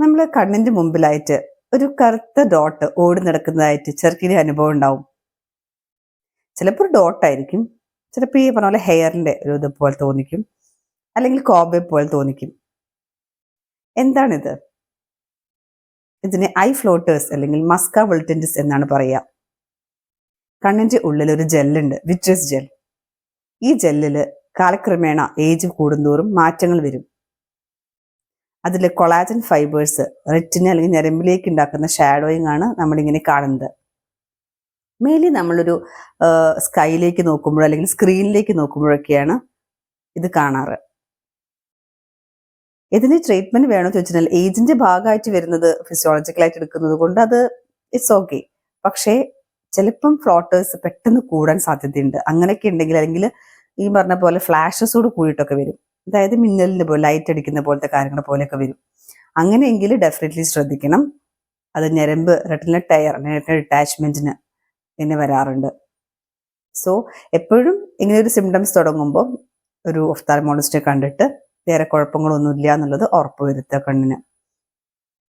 നമ്മൾ കണ്ണിന്റെ മുമ്പിലായിട്ട് ഒരു കറുത്ത ഡോട്ട് ഓടി നടക്കുന്നതായിട്ട് ചെറുക്കിന്റെ അനുഭവം ഉണ്ടാവും. ചിലപ്പോൾ ഒരു ഡോട്ട് ആയിരിക്കും. ചിലപ്പോൾ ഈ പറഞ്ഞ പോലെ ഹെയറിന്റെ ഒരു ഇതുപോലെ തോന്നിക്കും. അല്ലെങ്കിൽ കോബെ പോലെ തോന്നിക്കും. എന്താണിത്? ഇതിനെ ഐ ഫ്ലോട്ടേഴ്സ് അല്ലെങ്കിൽ മസ്ക വിൾട്ടന്റിസ് എന്നാണ് പറയുക. കണ്ണിന്റെ ഉള്ളിൽ ഒരു ജെല്ലുണ്ട് വിട്രസ് ജെൽ ഈ ജെല്ലിൽ കാലക്രമേണ ഏജ് കൂടുന്തോറും മാറ്റങ്ങൾ വരും. അതിൽ കൊളാജൻ ഫൈബേഴ്സ് റെറ്റിന് അല്ലെങ്കിൽ ഞരമ്പിലേക്ക് ഉണ്ടാക്കുന്ന ഷാഡോയിങ് ആണ് നമ്മളിങ്ങനെ കാണുന്നത്. മെയിൻലി നമ്മളൊരു സ്കൈയിലേക്ക് നോക്കുമ്പോഴോ അല്ലെങ്കിൽ സ്ക്രീനിലേക്ക് നോക്കുമ്പോഴൊക്കെയാണ് ഇത് കാണാറ്. ഇതിന് ട്രീറ്റ്മെന്റ് വേണോ ചോദിച്ചാൽ ഏജിന്റെ ഭാഗമായിട്ട് വരുന്നത് ഫിസിയോളജിക്കലായിട്ട് എടുക്കുന്നത് കൊണ്ട് അത് ഇറ്റ്സ് ഓക്കെ പക്ഷേ ചിലപ്പം ഫ്ലോട്ടേഴ്സ് പെട്ടെന്ന് കൂടാൻ സാധ്യതയുണ്ട്. അങ്ങനെയൊക്കെ ഉണ്ടെങ്കിൽ അല്ലെങ്കിൽ ഈ പറഞ്ഞ പോലെ ഫ്ലാഷസോട് കൂടിയിട്ടൊക്കെ വരും. അതായത് മിന്നലിന്റെ പോലെ ലൈറ്റ് അടിക്കുന്ന പോലത്തെ കാര്യങ്ങൾ പോലെയൊക്കെ വരും. അങ്ങനെയെങ്കിൽ ഡെഫിനറ്റ്ലി ശ്രദ്ധിക്കണം. അത് ഞരമ്പ് റെട്ടിന ടയർ അറ്റാച്ച്മെന്റിന് പിന്നെ വരാറുണ്ട്. സോ എപ്പോഴും ഇങ്ങനെ ഒരു സിംറ്റംസ് തുടങ്ങുമ്പോൾ ഒരു ഒഫ്താൽമോളജിസ്റ്റിനെ കണ്ടിട്ട് വേറെ കുഴപ്പങ്ങളൊന്നുമില്ല എന്നുള്ളത് ഉറപ്പ് വരുത്തുക കണ്ണിന്.